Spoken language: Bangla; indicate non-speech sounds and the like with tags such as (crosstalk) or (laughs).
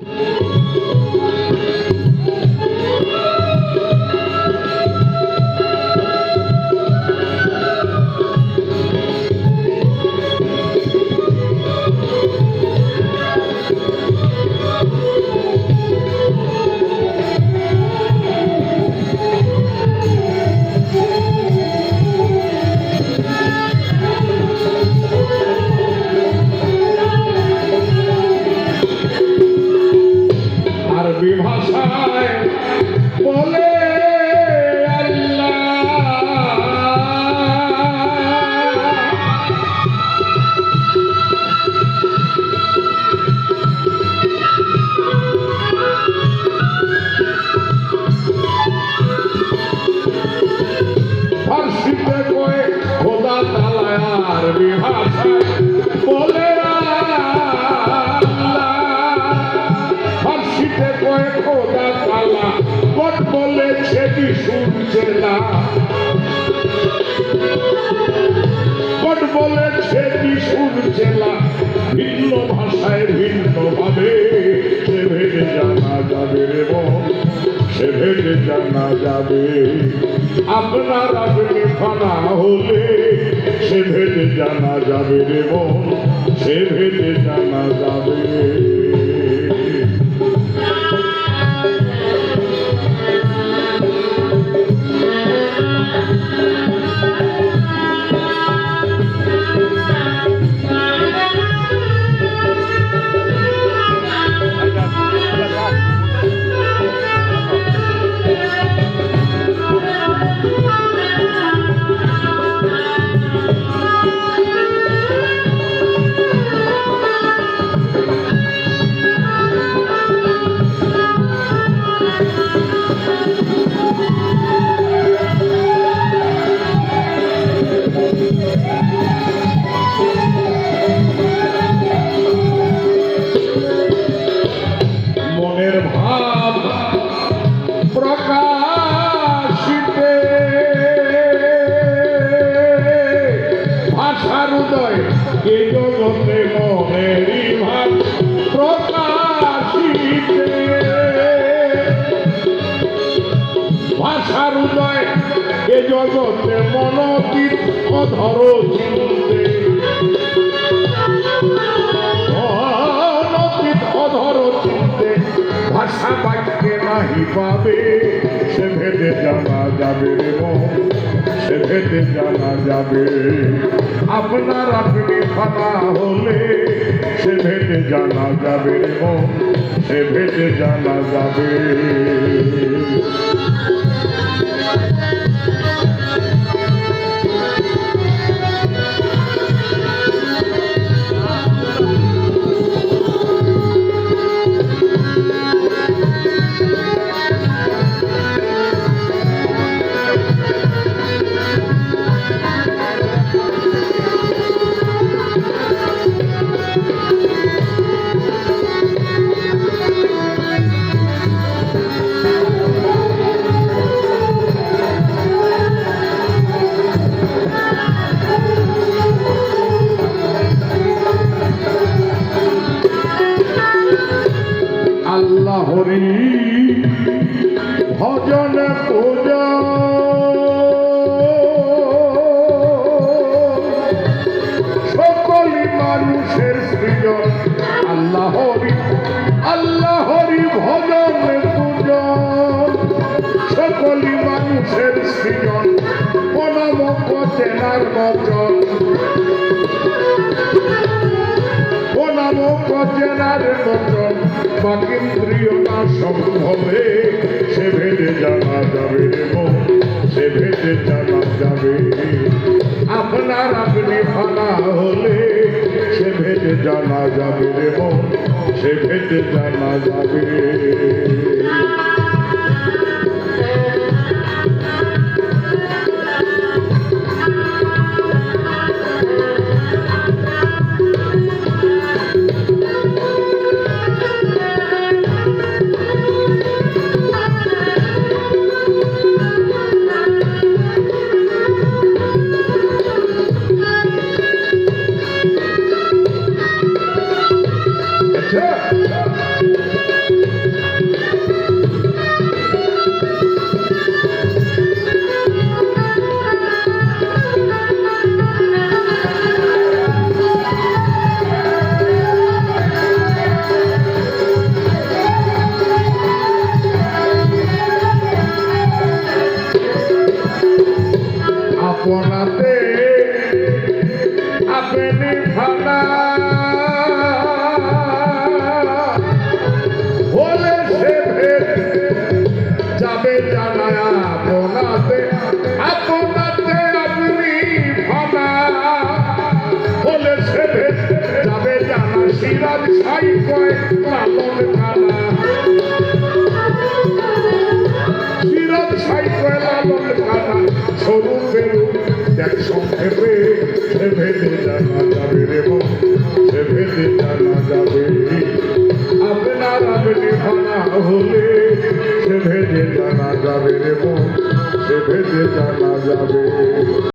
you (laughs) বলেছে কি শুনছে না বট বলেছে শুনছে না ভিন্ন ভাষায় ভিন্ন ভাবে সে ভেবে জানা যাবে রে সে ভেবে জানা যাবে আপনার আপনি ফানা হলে সে ভেবে জানা যাবে রে সে ভেবে জানা যাবে জগতে চিনতে। চিনতে। মন জানা যাবে। আপনার আপনি ফানা হলে সে ভেদে জানা যাবে সে ভেদে জানা যাবে। সকল মানুষের সৃজন অনামক চেনার বচন ও নামক চেনার বচন বাকিন্দ্রিয় না সম্ভবে, সে ভেদে জানা যাবে মন সে ভেদে জানা যাবে। আপনার আপনি ফানা হলে, সে ভেদে জানা যাবে মন সে ভেদে জানা যাবে। আপনাতে আপনি ভালা যাবে জানা আপনাতে আপনাতে আপনি ফানা বলে লালন সে ভেদে জানা যাবে রে মন সে ভেদে জানা যাবে